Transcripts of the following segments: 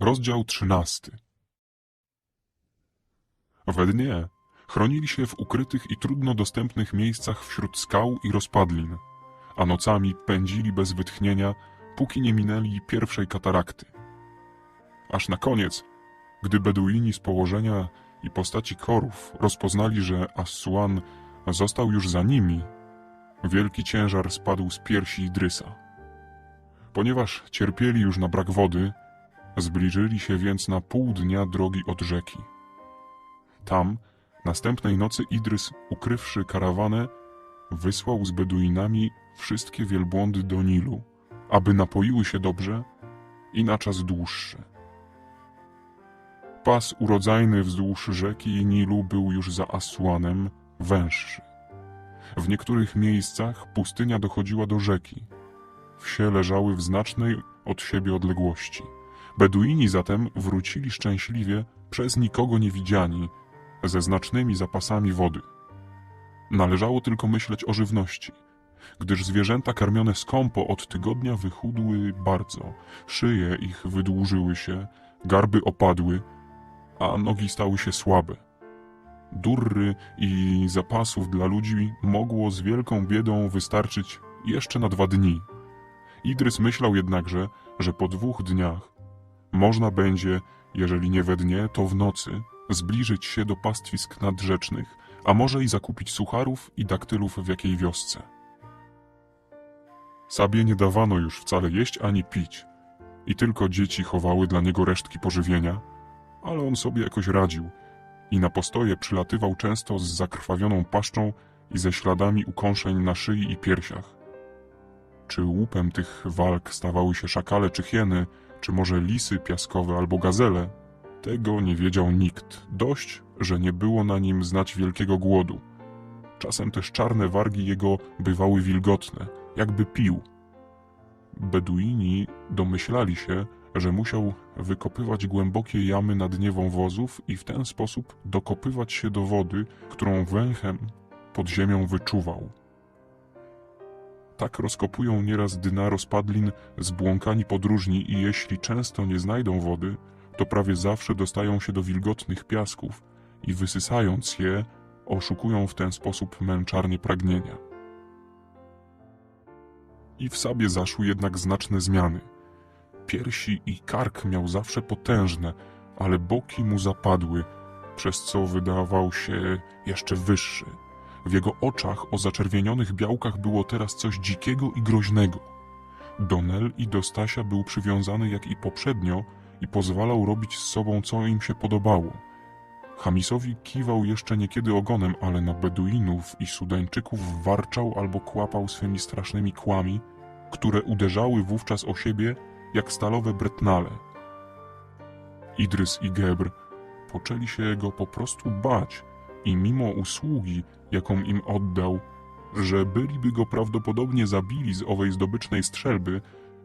Rozdział trzynasty. We dnie chronili się w ukrytych i trudno dostępnych miejscach wśród skał i rozpadlin, a nocami pędzili bez wytchnienia, póki nie minęli pierwszej katarakty. Aż na koniec, gdy Beduini z położenia i postaci korów rozpoznali, że Assuan został już za nimi, wielki ciężar spadł z piersi Idrysa. Ponieważ cierpieli już na brak wody, Zbliżyli się więc na pół dnia drogi od rzeki. Tam, następnej nocy Idrys, ukrywszy karawanę, wysłał z Beduinami wszystkie wielbłądy do Nilu, aby napoiły się dobrze i na czas dłuższy. Pas urodzajny wzdłuż rzeki Nilu był już za Asłanem węższy. W niektórych miejscach pustynia dochodziła do rzeki. Wsie leżały w znacznej od siebie odległości. Beduini zatem wrócili szczęśliwie, przez nikogo nie widziani, ze znacznymi zapasami wody. Należało tylko myśleć o żywności, gdyż zwierzęta karmione skąpo od tygodnia wychudły bardzo, szyje ich wydłużyły się, garby opadły, a nogi stały się słabe. Durry i zapasów dla ludzi mogło z wielką biedą wystarczyć jeszcze na dwa dni. Idrys myślał jednakże, że po dwóch dniach można będzie, jeżeli nie we dnie, to w nocy, zbliżyć się do pastwisk nadrzecznych, a może i zakupić sucharów i daktylów w jakiej wiosce. Sabie nie dawano już wcale jeść ani pić i tylko dzieci chowały dla niego resztki pożywienia, ale on sobie jakoś radził i na postoje przylatywał często z zakrwawioną paszczą i ze śladami ukąszeń na szyi i piersiach. Czy łupem tych walk stawały się szakale czy hieny, czy może lisy piaskowe albo gazele? Tego nie wiedział nikt. Dość, że nie było na nim znać wielkiego głodu. Czasem też czarne wargi jego bywały wilgotne, jakby pił. Beduini domyślali się, że musiał wykopywać głębokie jamy na dnie wąwozów i w ten sposób dokopywać się do wody, którą węchem pod ziemią wyczuwał. Tak rozkopują nieraz dna rozpadlin zbłąkani podróżni i jeśli często nie znajdą wody, to prawie zawsze dostają się do wilgotnych piasków i wysysając je, oszukują w ten sposób męczarnie pragnienia. I w sobie zaszły jednak znaczne zmiany. Piersi i kark miał zawsze potężne, ale boki mu zapadły, przez co wydawał się jeszcze wyższy. W jego oczach o zaczerwienionych białkach było teraz coś dzikiego i groźnego. Do Nel i do Stasia był przywiązany jak i poprzednio i pozwalał robić z sobą co im się podobało. Hamisowi kiwał jeszcze niekiedy ogonem, ale na Beduinów i Sudańczyków warczał albo kłapał swymi strasznymi kłami, które uderzały wówczas o siebie jak stalowe bretnale. Idrys i Gebr poczęli się go po prostu bać i mimo usługi, jaką im oddał, że byliby go prawdopodobnie zabili z owej zdobycznej strzelby,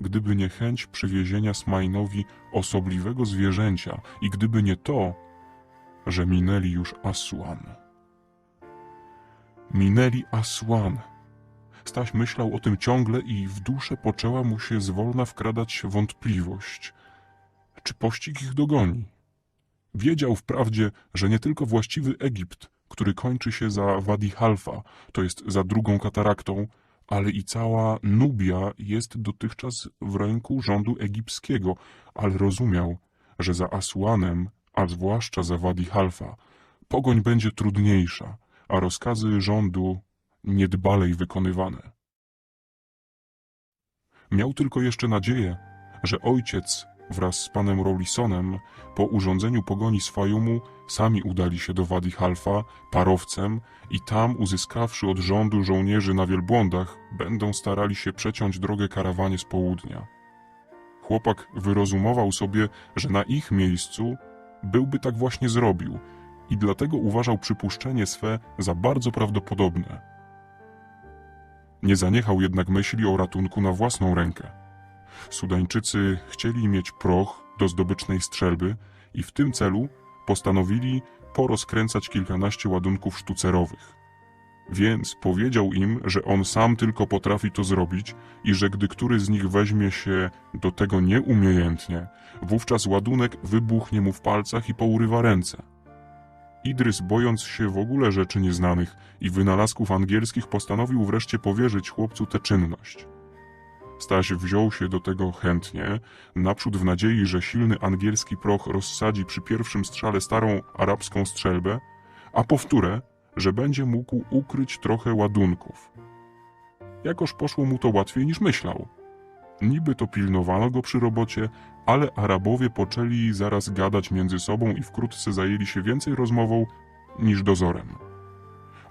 gdyby nie chęć przywiezienia Smajnowi osobliwego zwierzęcia i gdyby nie to, że minęli już Aswan. Minęli Aswan. Staś myślał o tym ciągle i w duszę poczęła mu się zwolna wkradać wątpliwość. Czy pościg ich dogoni? Wiedział wprawdzie, że nie tylko właściwy Egipt, który kończy się za Wadi Halfa, to jest za drugą kataraktą, ale i cała Nubia jest dotychczas w ręku rządu egipskiego, ale rozumiał, że za Asłanem, a zwłaszcza za Wadi Halfa, pogoń będzie trudniejsza, a rozkazy rządu niedbalej wykonywane. Miał tylko jeszcze nadzieję, że ojciec wraz z panem Rawlisonem po urządzeniu pogoni z Fajumu sami udali się do Wadi Halfa parowcem i tam uzyskawszy od rządu żołnierzy na wielbłądach będą starali się przeciąć drogę karawanie z południa. Chłopak wyrozumował sobie, że na ich miejscu byłby tak właśnie zrobił i dlatego uważał przypuszczenie swe za bardzo prawdopodobne. Nie zaniechał jednak myśli o ratunku na własną rękę. Sudańczycy chcieli mieć proch do zdobycznej strzelby i w tym celu postanowili porozkręcać kilkanaście ładunków sztucerowych. Więc powiedział im, że on sam tylko potrafi to zrobić i że gdy który z nich weźmie się do tego nieumiejętnie, wówczas ładunek wybuchnie mu w palcach i pourywa ręce. Idrys, bojąc się w ogóle rzeczy nieznanych i wynalazków angielskich, postanowił wreszcie powierzyć chłopcu tę czynność. Staś wziął się do tego chętnie, naprzód w nadziei, że silny angielski proch rozsadzi przy pierwszym strzale starą arabską strzelbę, a powtórę, że będzie mógł ukryć trochę ładunków. Jakoż poszło mu to łatwiej niż myślał. Niby to pilnowano go przy robocie, ale Arabowie poczęli zaraz gadać między sobą i wkrótce zajęli się więcej rozmową niż dozorem.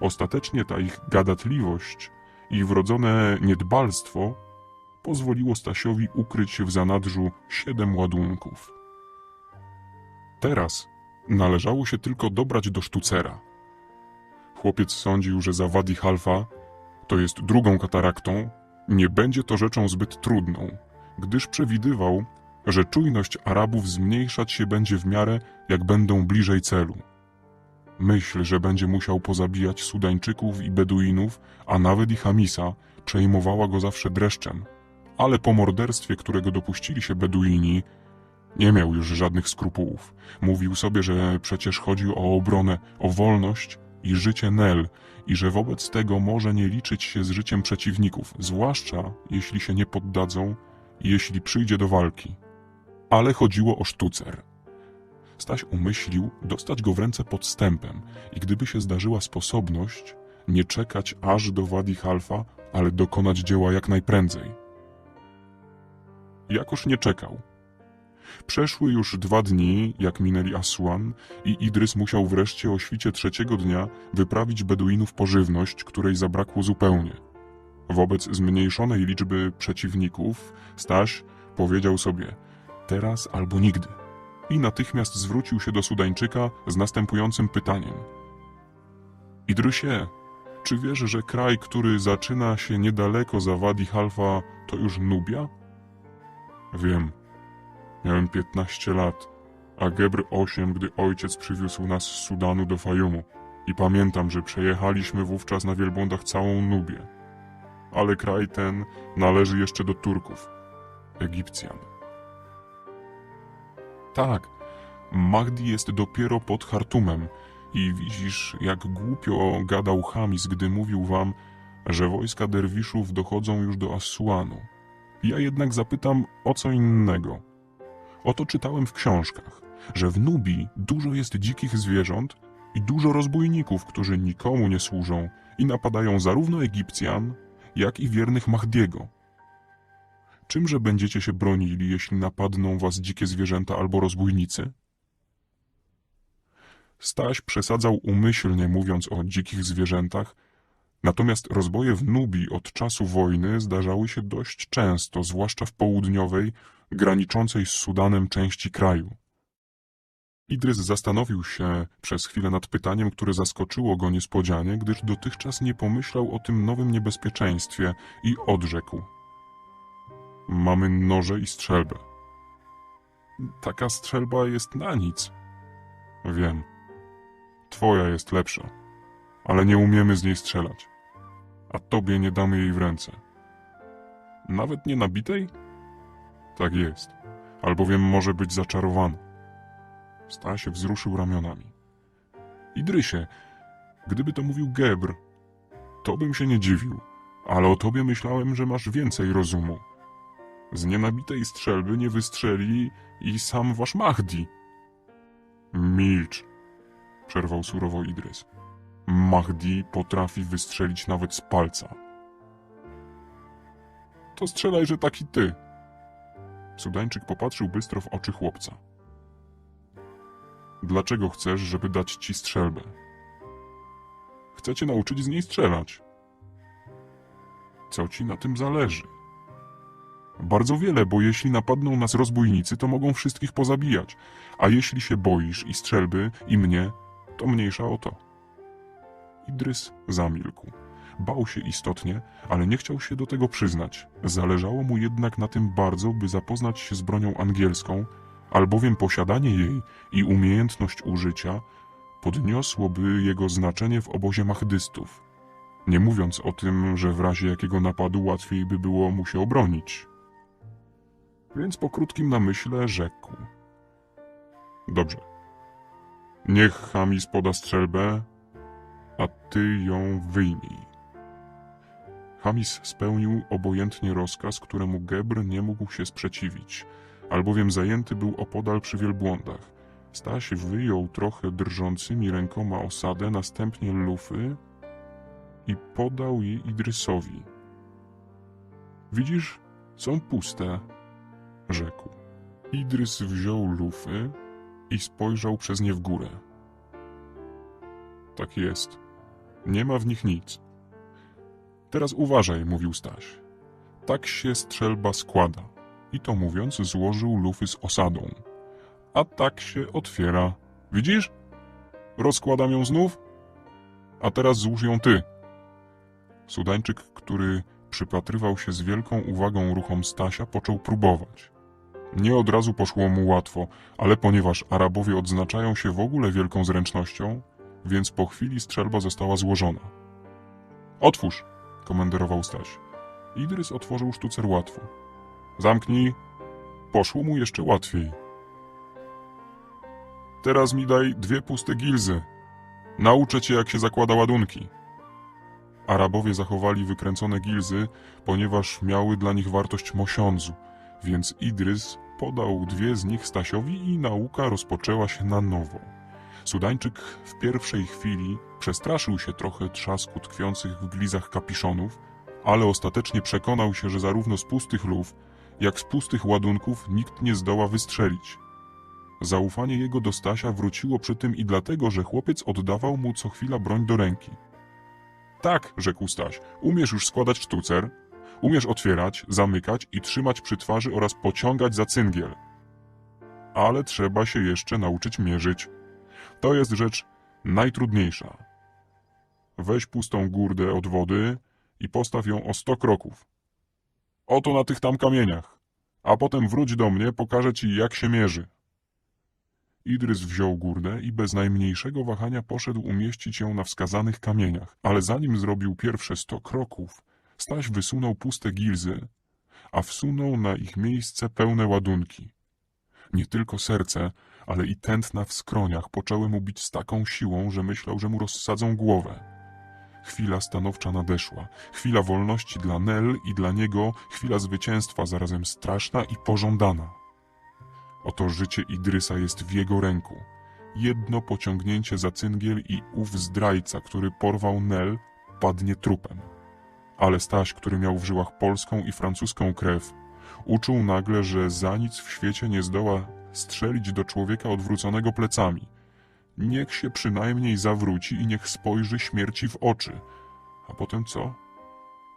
Ostatecznie ta ich gadatliwość i wrodzone niedbalstwo pozwoliło Stasiowi ukryć się w zanadrzu siedem ładunków. Teraz należało się tylko dobrać do sztucera. Chłopiec sądził, że za Wadi Halfa, to jest drugą kataraktą, nie będzie to rzeczą zbyt trudną, gdyż przewidywał, że czujność Arabów zmniejszać się będzie w miarę, jak będą bliżej celu. Myśl, że będzie musiał pozabijać Sudańczyków i Beduinów, a nawet i Hamisa, przejmowała go zawsze dreszczem, ale po morderstwie, którego dopuścili się Beduini, nie miał już żadnych skrupułów. Mówił sobie, że przecież chodzi o obronę, o wolność i życie Nel i że wobec tego może nie liczyć się z życiem przeciwników, zwłaszcza jeśli się nie poddadzą i jeśli przyjdzie do walki. Ale chodziło o sztucer. Staś umyślił dostać go w ręce podstępem i gdyby się zdarzyła sposobność, nie czekać aż do Wadi Halfa, ale dokonać dzieła jak najprędzej. Jakoż nie czekał. Przeszły już dwa dni, jak minęli Aswan i Idrys musiał wreszcie o świcie trzeciego dnia wyprawić Beduinów pożywność, której zabrakło zupełnie. Wobec zmniejszonej liczby przeciwników, Staś powiedział sobie teraz albo nigdy i natychmiast zwrócił się do Sudańczyka z następującym pytaniem. Idrysie, czy wiesz, że kraj, który zaczyna się niedaleko za Wadi Halfa, to już Nubia? Wiem. Miałem 15 lat, a Gebr 8, gdy ojciec przywiózł nas z Sudanu do Fajumu. I pamiętam, że przejechaliśmy wówczas na wielbłądach całą Nubię. Ale kraj ten należy jeszcze do Turków, Egipcjan. Tak, Mahdi jest dopiero pod Chartumem i widzisz, jak głupio gadał Hamis, gdy mówił wam, że wojska derwiszów dochodzą już do Assuanu. Ja jednak zapytam o co innego. Oto czytałem w książkach, że w Nubii dużo jest dzikich zwierząt i dużo rozbójników, którzy nikomu nie służą i napadają zarówno Egipcjan, jak i wiernych Mahdiego. Czymże będziecie się bronili, jeśli napadną was dzikie zwierzęta albo rozbójnicy? Staś przesadzał umyślnie, mówiąc o dzikich zwierzętach, natomiast rozboje w Nubii od czasu wojny zdarzały się dość często, zwłaszcza w południowej, graniczącej z Sudanem części kraju. Idrys zastanowił się przez chwilę nad pytaniem, które zaskoczyło go niespodzianie, gdyż dotychczas nie pomyślał o tym nowym niebezpieczeństwie i odrzekł. Mamy noże i strzelbę. Taka strzelba jest na nic. Wiem. Twoja jest lepsza, ale nie umiemy z niej strzelać. A tobie nie damy jej w ręce. Nawet nie nabitej? Tak jest, albowiem może być zaczarowana. Staś wzruszył ramionami. Idrysie, gdyby to mówił Gebr, to bym się nie dziwił, ale o tobie myślałem, że masz więcej rozumu. Z nienabitej strzelby nie wystrzeli i sam wasz Mahdi. Milcz, przerwał surowo Idrys. Mahdi potrafi wystrzelić nawet z palca. To strzelaj, że taki ty. Sudańczyk popatrzył bystro w oczy chłopca. Dlaczego chcesz, żeby dać ci strzelbę? Chcę cię nauczyć z niej strzelać. Co ci na tym zależy? Bardzo wiele, bo jeśli napadną nas rozbójnicy, to mogą wszystkich pozabijać. A jeśli się boisz i strzelby, i mnie, to mniejsza o to. Idrys zamilkł. Bał się istotnie, ale nie chciał się do tego przyznać. Zależało mu jednak na tym bardzo, by zapoznać się z bronią angielską, albowiem posiadanie jej i umiejętność użycia podniosłoby jego znaczenie w obozie mahdystów. Nie mówiąc o tym, że w razie jakiego napadu łatwiej by było mu się obronić. Więc po krótkim namyśle rzekł. Dobrze. Niech Hamis poda strzelbę, a ty ją wyjmij. Hamis spełnił obojętnie rozkaz, któremu Gebr nie mógł się sprzeciwić, albowiem zajęty był opodal przy wielbłądach. Staś wyjął trochę drżącymi rękoma osadę, następnie lufy i podał je Idrysowi. Widzisz, są puste, rzekł. Idrys wziął lufy i spojrzał przez nie w górę. Tak jest. Nie ma w nich nic. Teraz uważaj, mówił Staś. Tak się strzelba składa. I to mówiąc, złożył lufy z osadą. A tak się otwiera. Widzisz? Rozkładam ją znów. A teraz złóż ją ty. Sudańczyk, który przypatrywał się z wielką uwagą ruchom Stasia, począł próbować. Nie od razu poszło mu łatwo, ale ponieważ Arabowie odznaczają się w ogóle wielką zręcznością, więc po chwili strzelba została złożona. Otwórz! komenderował Staś. Idrys otworzył sztucer łatwo. Zamknij. Poszło mu jeszcze łatwiej. Teraz mi daj dwie puste gilzy. Nauczę cię, jak się zakłada ładunki. Arabowie zachowali wykręcone gilzy, ponieważ miały dla nich wartość mosiądzu, więc Idrys podał dwie z nich Stasiowi i nauka rozpoczęła się na nowo. Sudańczyk w pierwszej chwili przestraszył się trochę trzasku tkwiących w glizach kapiszonów, ale ostatecznie przekonał się, że zarówno z pustych luf, jak z pustych ładunków nikt nie zdoła wystrzelić. Zaufanie jego do Stasia wróciło przy tym i dlatego, że chłopiec oddawał mu co chwila broń do ręki. Tak, rzekł Staś, umiesz już składać sztucer, umiesz otwierać, zamykać i trzymać przy twarzy oraz pociągać za cyngiel. Ale trzeba się jeszcze nauczyć mierzyć. To jest rzecz najtrudniejsza. Weź pustą górdę od wody i postaw ją o sto kroków. Oto na tych tam kamieniach. A potem wróć do mnie, pokażę ci, jak się mierzy. Idrys wziął górdę i bez najmniejszego wahania poszedł umieścić ją na wskazanych kamieniach, ale zanim zrobił pierwsze sto kroków, Staś wysunął puste gilzy, a wsunął na ich miejsce pełne ładunki. Nie tylko serce, ale i tętna w skroniach poczęły mu bić z taką siłą, że myślał, że mu rozsadzą głowę. Chwila stanowcza nadeszła, chwila wolności dla Nel i dla niego, chwila zwycięstwa zarazem straszna i pożądana. Oto życie Idrysa jest w jego ręku. Jedno pociągnięcie za cyngiel i ów zdrajca, który porwał Nel, padnie trupem. Ale Staś, który miał w żyłach polską i francuską krew, uczuł nagle, że za nic w świecie nie zdoła strzelić do człowieka odwróconego plecami. Niech się przynajmniej zawróci i niech spojrzy śmierci w oczy. A potem co?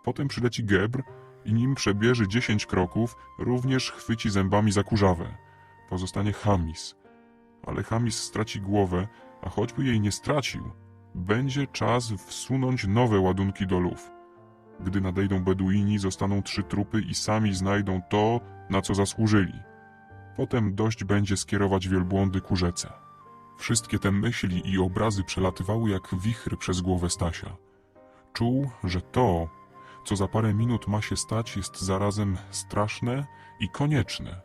Potem przyleci Gebr i nim przebierze dziesięć kroków, również chwyci zębami za kurzawę. Pozostanie Hamis. Ale Hamis straci głowę, a choćby jej nie stracił, będzie czas wsunąć nowe ładunki do luf. Gdy nadejdą Beduini, zostaną trzy trupy i sami znajdą to, na co zasłużyli. Potem dość będzie skierować wielbłądy ku rzece. Wszystkie te myśli i obrazy przelatywały jak wichry przez głowę Stasia. Czuł, że to, co za parę minut ma się stać, jest zarazem straszne i konieczne.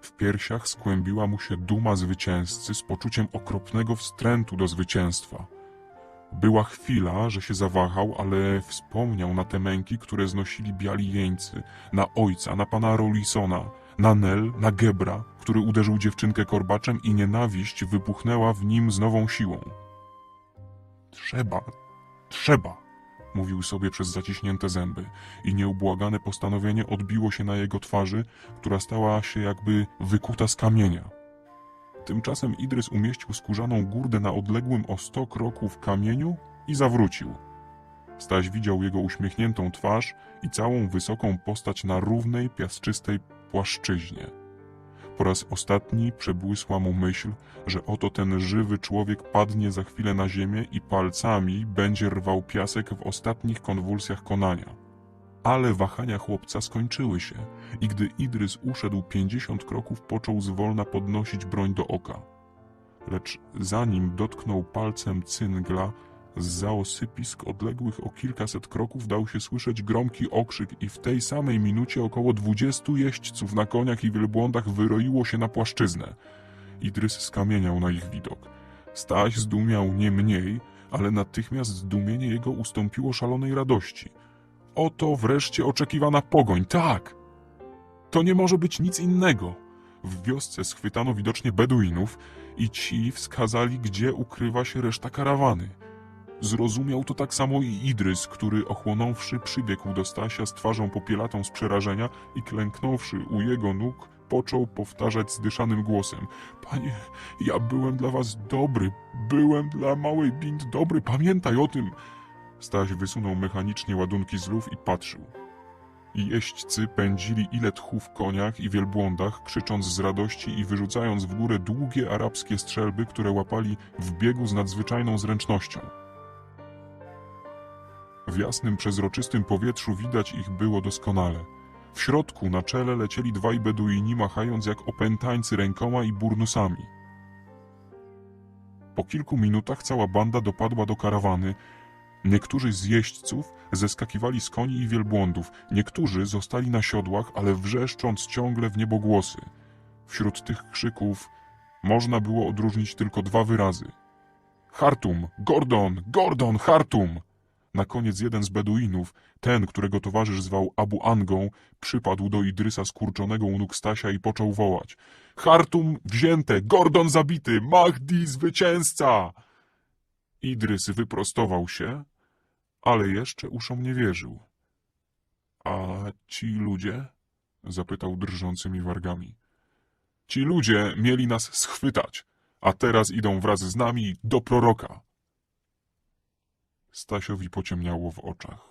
W piersiach skłębiła mu się duma zwycięzcy z poczuciem okropnego wstrętu do zwycięstwa. Była chwila, że się zawahał, ale wspomniał na te męki, które znosili biali jeńcy, na ojca, na pana Rollisona, na Nel, na Gebra, który uderzył dziewczynkę korbaczem i nienawiść wybuchnęła w nim z nową siłą. Trzeba, trzeba, mówił sobie przez zaciśnięte zęby i nieubłagane postanowienie odbiło się na jego twarzy, która stała się jakby wykuta z kamienia. Tymczasem Idrys umieścił skórzaną górdę na odległym o sto kroków kamieniu i zawrócił. Staś widział jego uśmiechniętą twarz i całą wysoką postać na równej, piaszczystej płaszczyźnie. Po raz ostatni przebłysła mu myśl, że oto ten żywy człowiek padnie za chwilę na ziemię i palcami będzie rwał piasek w ostatnich konwulsjach konania. Ale wahania chłopca skończyły się i gdy Idrys uszedł pięćdziesiąt kroków, począł zwolna podnosić broń do oka. Lecz zanim dotknął palcem cyngla, Zza osypisk odległych o kilkaset kroków dał się słyszeć gromki okrzyk i w tej samej minucie około dwudziestu jeźdźców na koniach i wielbłądach wyroiło się na płaszczyznę. Idrys skamieniał na ich widok. Staś zdumiał nie mniej, ale natychmiast zdumienie jego ustąpiło szalonej radości. Oto wreszcie oczekiwana pogoń, tak! To nie może być nic innego. W wiosce schwytano widocznie Beduinów i ci wskazali, gdzie ukrywa się reszta karawany. Zrozumiał to tak samo i Idrys, który ochłonąwszy przybiegł do Stasia z twarzą popielatą z przerażenia i klęknąwszy u jego nóg, począł powtarzać zdyszanym głosem. Panie, ja byłem dla was dobry, byłem dla małej Bint dobry, pamiętaj o tym. Staś wysunął mechanicznie ładunki z i patrzył. Jeźdźcy pędzili ile tchu w koniach i wielbłądach, krzycząc z radości i wyrzucając w górę długie arabskie strzelby, które łapali w biegu z nadzwyczajną zręcznością. W jasnym, przezroczystym powietrzu widać ich było doskonale. W środku na czele lecieli dwaj beduini, machając jak opętańcy rękoma i burnusami. Po kilku minutach cała banda dopadła do karawany. Niektórzy z jeźdźców zeskakiwali z koni i wielbłądów, niektórzy zostali na siodłach, ale wrzeszcząc ciągle w niebogłosy. Wśród tych krzyków można było odróżnić tylko dwa wyrazy. Hartum! Gordon! Gordon! Hartum! Na koniec jeden z Beduinów, ten, którego towarzysz zwał Abu Angą, przypadł do Idrysa skurczonego u nóg Stasia i począł wołać. Hartum wzięte! Gordon zabity! Mahdi zwycięzca! Idrys wyprostował się, ale jeszcze uszom nie wierzył. A ci ludzie? zapytał drżącymi wargami. Ci ludzie mieli nas schwytać, a teraz idą wraz z nami do proroka. Stasiowi pociemniało w oczach.